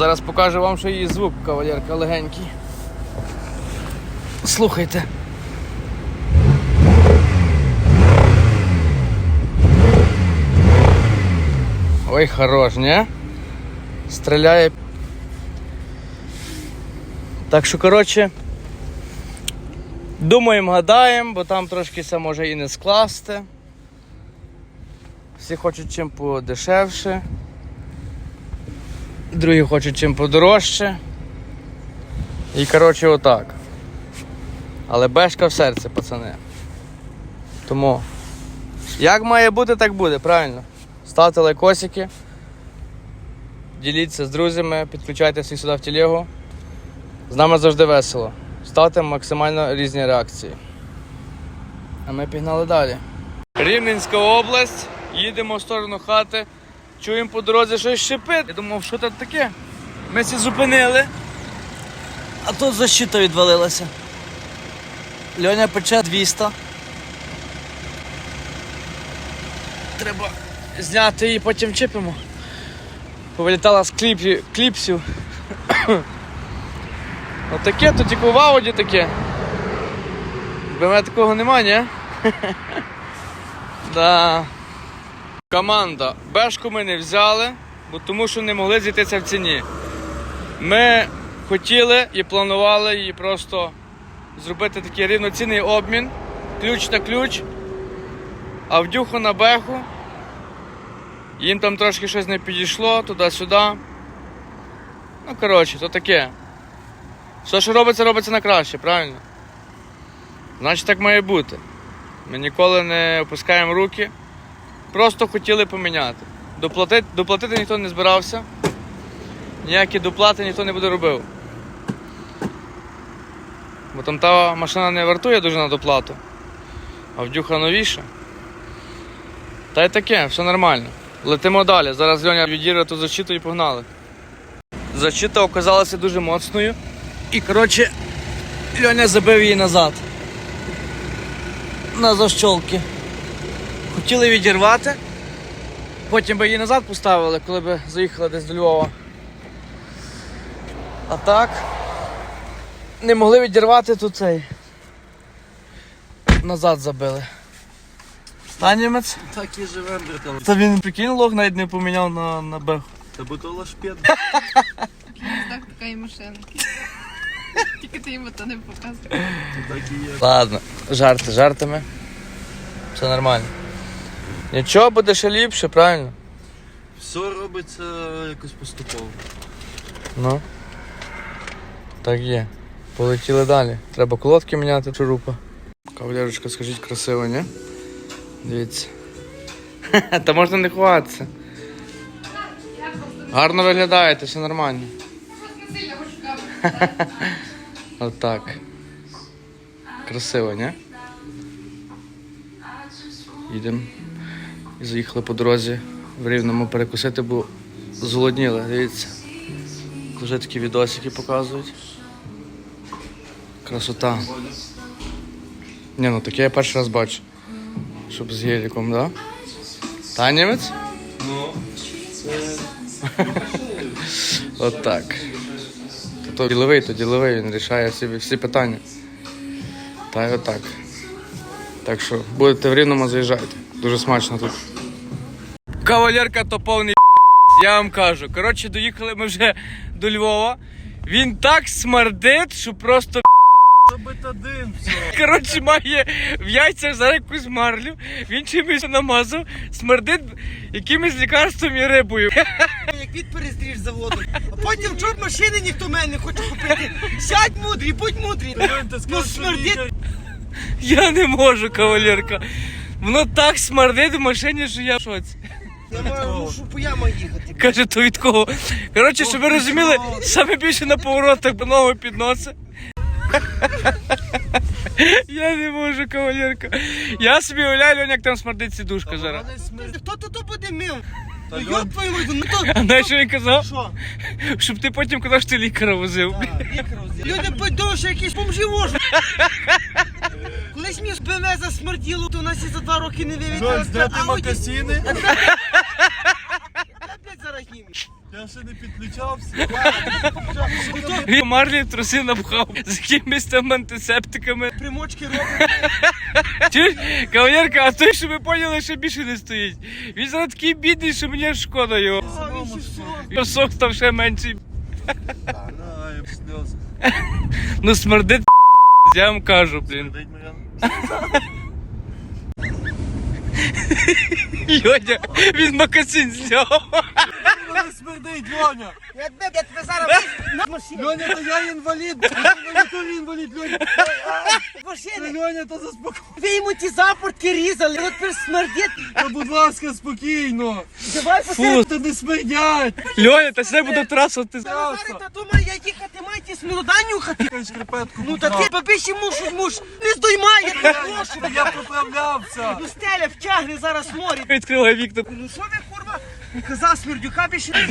Зараз покажу вам, що її звук, кавалерка легенький. Слухайте. Ой, хорош, не? Стріляє. Так що, коротше, думаємо, гадаємо, бо там трошки все може і не скласти. Всі хочуть чим подешевше. Другі хочуть чим подорожче. І коротше отак. Але бешка в серці, пацани. Тому, як має бути, так буде, правильно. Ставте лайкосики. Діліться з друзями, підключайте всіх сюди в телегу. З нами завжди весело. Ставте максимально різні реакції. А ми пігнали далі. Рівненська область. Їдемо в сторону хати. Чуємо по дорозі щось шипить. Я думав, що це таке. Ми всі зупинили. А тут защита відвалилася. Льоня пече 200. Треба зняти її, потім чіпимо. Повилітала з кліпів, кліпсів. Отаке, то тільки в ауді таке. В БМ такого нема, ні? да. Команда. Бешку ми не взяли, бо тому що не могли зійтися в ціні. Ми хотіли і планували її просто зробити такий рівноцінний обмін. Ключ на ключ. А вдюху на беху. Їм там трошки щось не підійшло, туди-сюди. Ну, коротше, то таке. Все, що робиться, робиться на краще, правильно? Значить так має бути. Ми ніколи не опускаємо руки. Просто хотіли поміняти. Доплатити, доплатити ніхто не збирався. Ніякі доплати ніхто не буде робив. Бо там та машина не вартує дуже на доплату. А вдюха новіша. Та й таке, все нормально. Летимо далі. Зараз Льоня відірве ту защиту і погнали. Защита оказалася дуже моцною. І коротше, Льоня забив її назад. На защолки. Хотіли відірвати. Потім би її назад поставили, коли б заїхали десь до Львова. А так. Не могли відірвати тут цей. Назад забили. Та німець? Так і живем, братан. Та він прикинь, лог навіть не поміняв на, на бех. Та бо то лашпед. Так така і машинка. Тільки ти йому то не показуєш. Так і є. Ладно, жарти жартами. Все нормально. Нічого буде ще ліпше, правильно? Все робиться якось поступово. Ну. Так є. Полетіли далі. Треба колодки міняти шурупа. Кавалерочка, скажіть красиво, ні? Дивіться. Та можна не ховатися. Гарно виглядаєте, все нормально. Отак. Красиво, ні? Їдемо. І заїхали по дорозі в рівному перекусити, бо зголодніли, дивіться. Вже такі відосики показують. Красота. Ні, ну таке я перший раз бачу. Щоб з геліком, да? Та німець? Ну, От так. То, то діловий, то діловий, він рішає всі, всі питання. Та й отак. Так що будете в рівному заїжджайте. Дуже смачно тут. Кавалерка то повний я вам кажу. Коротше, доїхали ми вже до Львова. Він так смердить, що просто бетадин, все. коротше має в яйцях зараз якусь марлю. Він чимось намазав, смердить якимось лікарством і рибою. Як від перестріж заводу. А потім чорт машини ніхто в мене не хоче купити. Сядь мудрий, будь ти Ну смердить. Я не можу, кавалерка. Воно так смердить в машині, що я в шоці. Я маю мушу по ямах їхати. Каже, то від кого. Коротше, щоб ви розуміли, саме більше на поворотах по ногу підносить. Я не можу, кавалерка. Я собі уявляю, як там смердить сідушка зараз. Хто то то буде мив? Ну Льонь, твою мать, ну то... А знаєш, що він казав? Що? Щоб ти потім казав, що ти лікаря возив. Люди подумали, що якісь бомжі. Колись мені з БМ засмерділо, то у нас і за два роки не вивітали. зняти макасіни. Я. Я ще не підключався. Він марлі труси напхав з якимись там антисептиками. Примочки робить. Чуєш, кавалерка, а той, що ви поняли, що більше не стоїть. Він зараз такий бідний, що мені аж шкода його. О, він ще все. Його сок став ще менший. Ай, сльози. Ну смердить, я вам кажу, блін. Дайте. Льоня, він макасин зняв. Смердить, Льоня. Я тебе, я тебе зараз на машину. Льоня, то я інвалід. Я теж інвалід, Льоня. Машини. Льоня, то заспокой. Ви йому ті запортки різали, от тепер смердить. Та, будь ласка, спокійно. Давай посередині. Та не смердять. Льоня, та все буде траса, ти Зараз та думаю, я їхати маю ті смілода нюхати. Ти шкарпетку Ну та ти бабиші муж, муж, не здоймай, я тебе прошу. Я поправлявся. Ну стеля втягне зараз морі. Відкривай вікна. Ну що ви, курва? Казав смердюка більше не є.